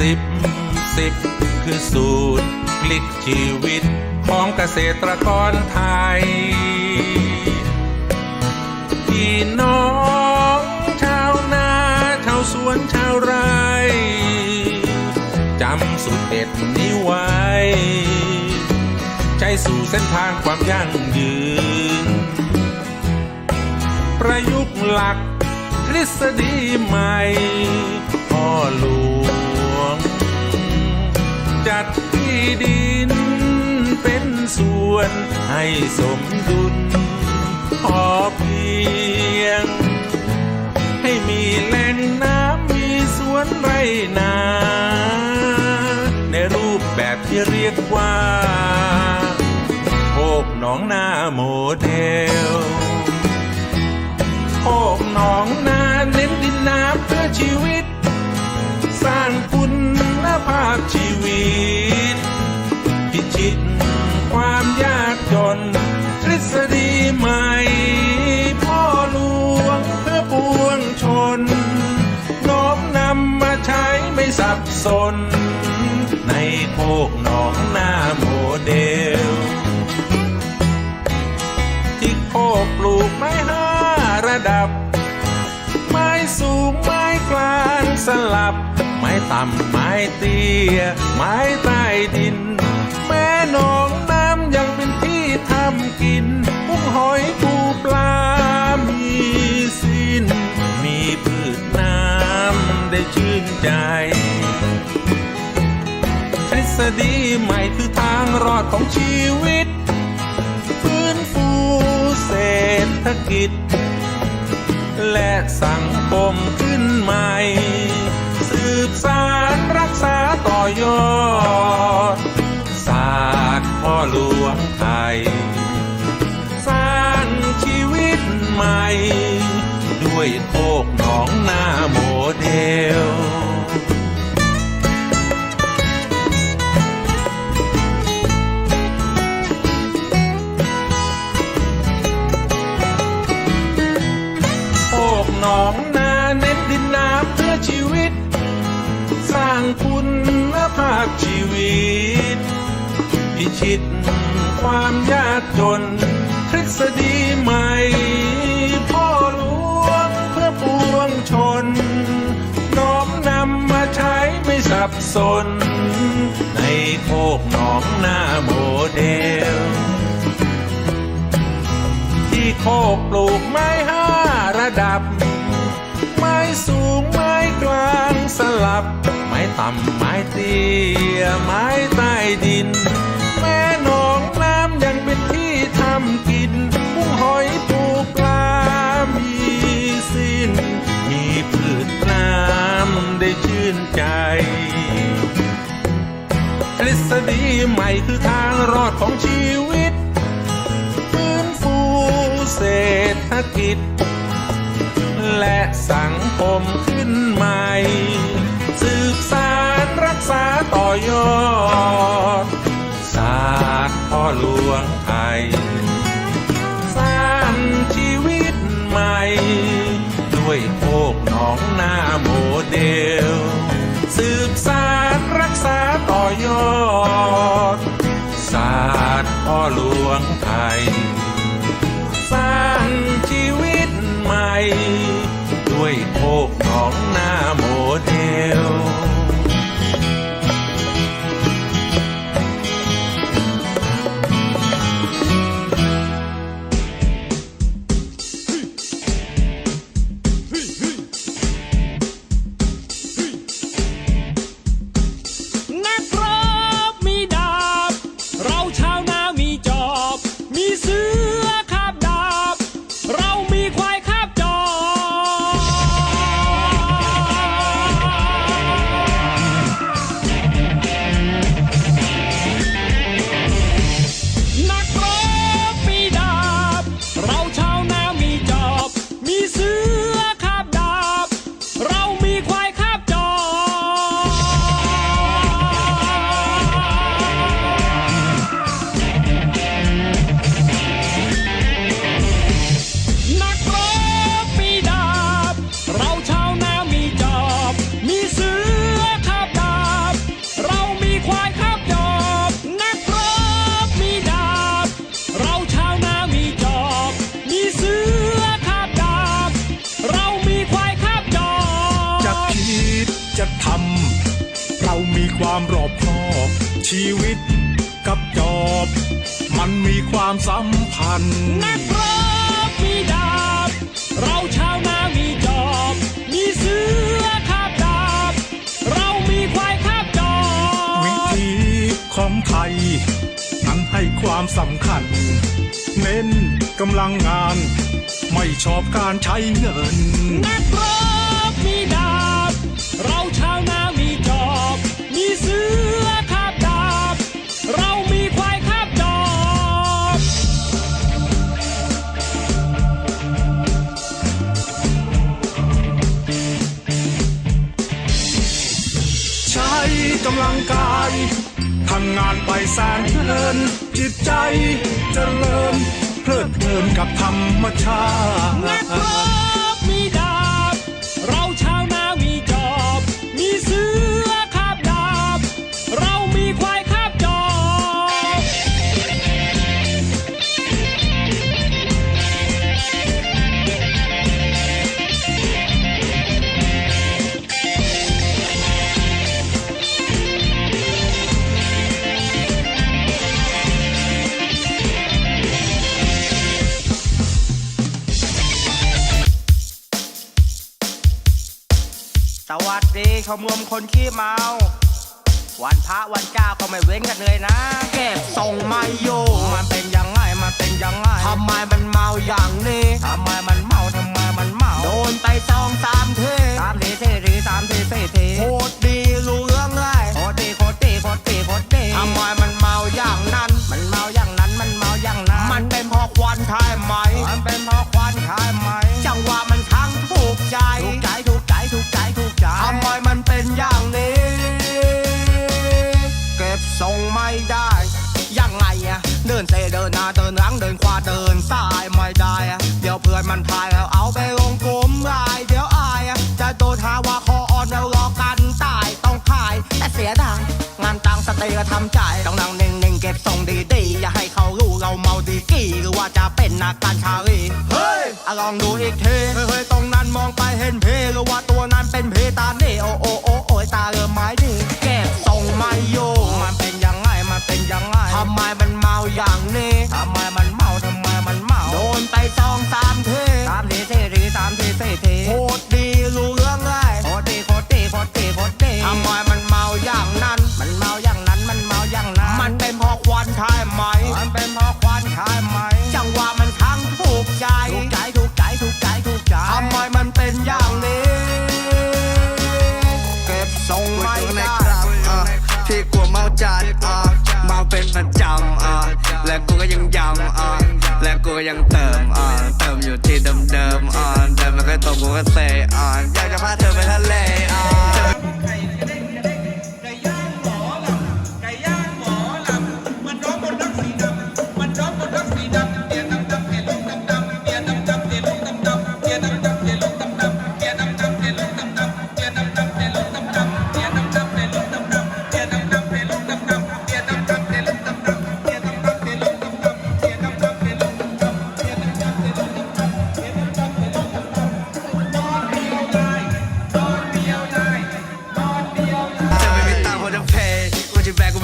สิบสิบคือสูตรพลิกชีวิตของเกษตรกรไทย พี่น้องชาวนาชาวสวนชาวไร่จำสูตรเด็ดนี้ไว้ใช้สู่เส้นทางความยั่งยืน ประยุกต์หลักทฤษฎีใหม่พ่อหลวงัดที่ดิน เป็นส่วนให้สมดุล พอเพียง ให้มีแหล่งน้ำมีสวนไรนา ในรูปแบบที่เรียกว่าโคกหนองนาโมเดลโคกหนองนาเน้นดินน้ำเพื่อชีวิต สร้างคุณ ชีวิต พิชิตความยากจน ทฤษฎีใหม่ พ่อหลวงเพื่อปวงชน น้อมนำมาใช้ไม่สับสน ในโคกหนองหน้าโมเดล ที่โคกปลูกไม้ห้าระดับ ไม้สูงไม้กลางสลับ ม้ต่ำไม้เตี้ย ไม้ใต้ดิน แม่หนองน้ำยังเป็นที่ทำกินกุ้งหอยปูปลา มีสิ้น มีพืชน้ำได้ชื่นใจทฤษฎีใหม่คือทางรอดของชีวิต ฟื้นฟูเศรษฐกิจ และสังคมขึ้นใหม่ บสารรักษาต่อยอด ศาสตร์พ่อหลวงไทย สร้างชีวิตใหม่ ด้วยโคกหนองนาโมเดล นทฤษฎีใหม่ พ่อหลวงเพื่อปวงชน น้อมนำมาใช้ไม่สับสน ในโคกหนองหน้าโมเดล ที่โคกปลูกไม้ห้าระดับ ไม้สูงไม้กลางสลับ ไม้ต่ำไม้เตี้ยไม้ใต้ดิน เศรษฐกิจ และสังคมขึ้นใหม่ สืบสารรักษาต่อยอดศาสตร์พ่อหลวงไทยสร้างชีวิตใหม่ ด้วยโคกหนองนาโมเดล สืบสารรักษาต่อยอดศาสตร์พ่อหลวงไทย กห ชีวิตกับจอบ มันมีความสัมพันธ์นักรบมีดาบ เราชาวนามีจอบ มีเสือคาบดาบ เรามีควายคาบจอบ วิธีของไทย นั้นให้ความสำคัญ เน้นกำลังงาน ไม่ชอบการใช้เงินนักรบ กำลังกายทำงานไปแสนเพลิน จิตใจเจริญเพลิดเพลินกับธรรมชาติ ชมรมคนขี้เมา วันพระวันเจ้าก็ไม่เว้นกันเลยนะ เก็บส่งไม่อยู่มันเป็นยังไงมันเป็นยังไงทำไมมันเมาอย่างนี้ทำไมมันเมาทำไมมันเมา โดนไปสองสามทีสามทีสี่ทีสามทีสี่ที จะเป็นนักการชาลีเฮ้ยอะลองดูอีกทีเฮ้ยๆตรงนั้นมองไปเห็นเพหรือว่าตัวนั้นเป็นเพตานี่โอโอ เดิมมันก็ตรงกูก็เซอ่อนอยากจะพาเธอไปทะเลอ่อน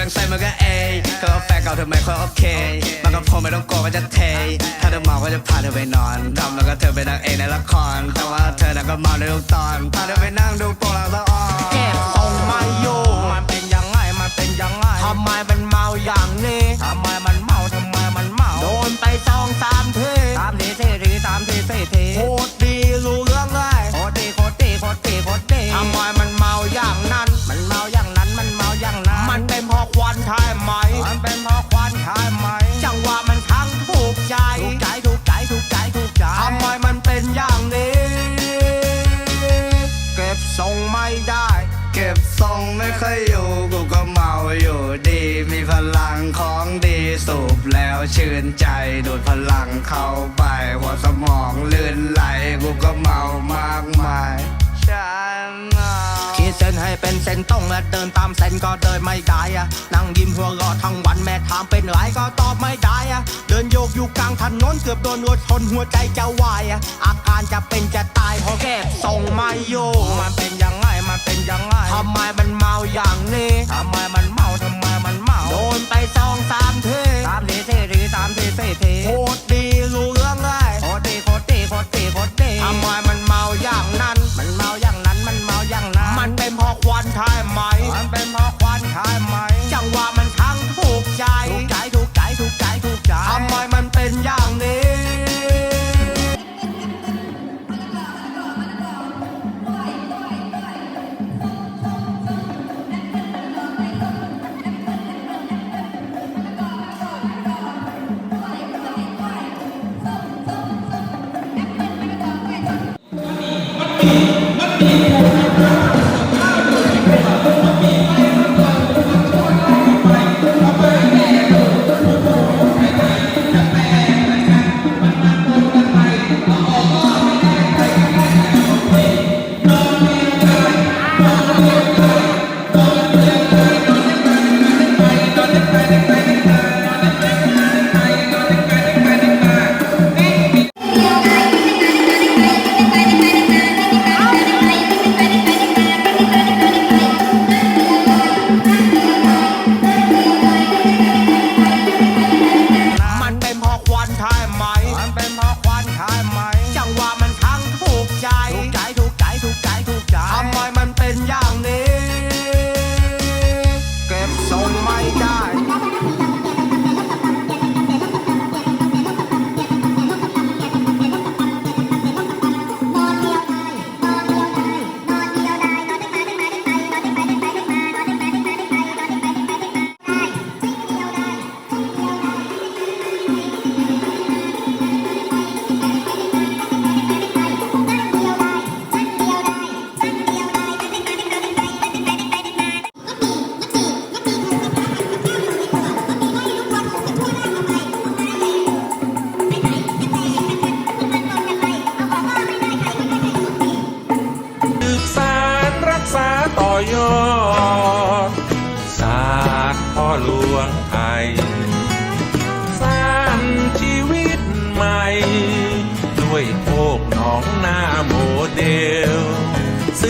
กูจะแบกกูแบ่งใส่มันก็เอเธอเอาแฟนเก่าเธอไม่ค่อยโอเค มันก็พอไม่ต้องกลัวก็จะเท ถ้าเธอเมาก็จะพาเธอไปนอนทำแล้วก็เธอเป็นนางเอกในละคร แต่ว่าเธอน่ะก็เมาในทุกตอน พาเธอไปนั่งดูโปรงลางสะออนเก็บทรงไม่อยู่มันเป็นยังไงมันเป็นยังไงทำไมมันเมาอย่างนี้ทำไม สูบแล้วชื่นใจดูดพลังเข้าไป หัวสมองลื่นไหลกูก็เมามากมายฉันน่ะขีดเส้นให้เป็นเส้นตรงและเดินตามเส้นก็เดินไม่ได้อะนั่งยิ้มหัวเราะทั้งวันแม่ถามเป็นไรก็ตอบไม่ได้อะเดินโยกอยู่กลางถนนเกือบโดนรถชนหัวใจจะวายอะอาการจะเป็นจะตายเพราะเก็บทรงไม่อยู่มันเป็นยังไงมันเป็นยังไงทำไม สามทีสี่ทีโคตรดีรู้เรื่องเลยโคตรดีโคตรดีโคตรดีโคตรดีทำไมมันเมาอย่างนั้น มันเมาอย่างนั้นมันเมาอย่างนั้น มันเป็นเพราะควันใช่ไหมมันเป็นเพราะควันใช่ไหม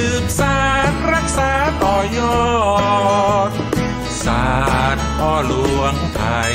สืบสารรักษาต่อยอด ศาสตร์พ่อหลวงไทย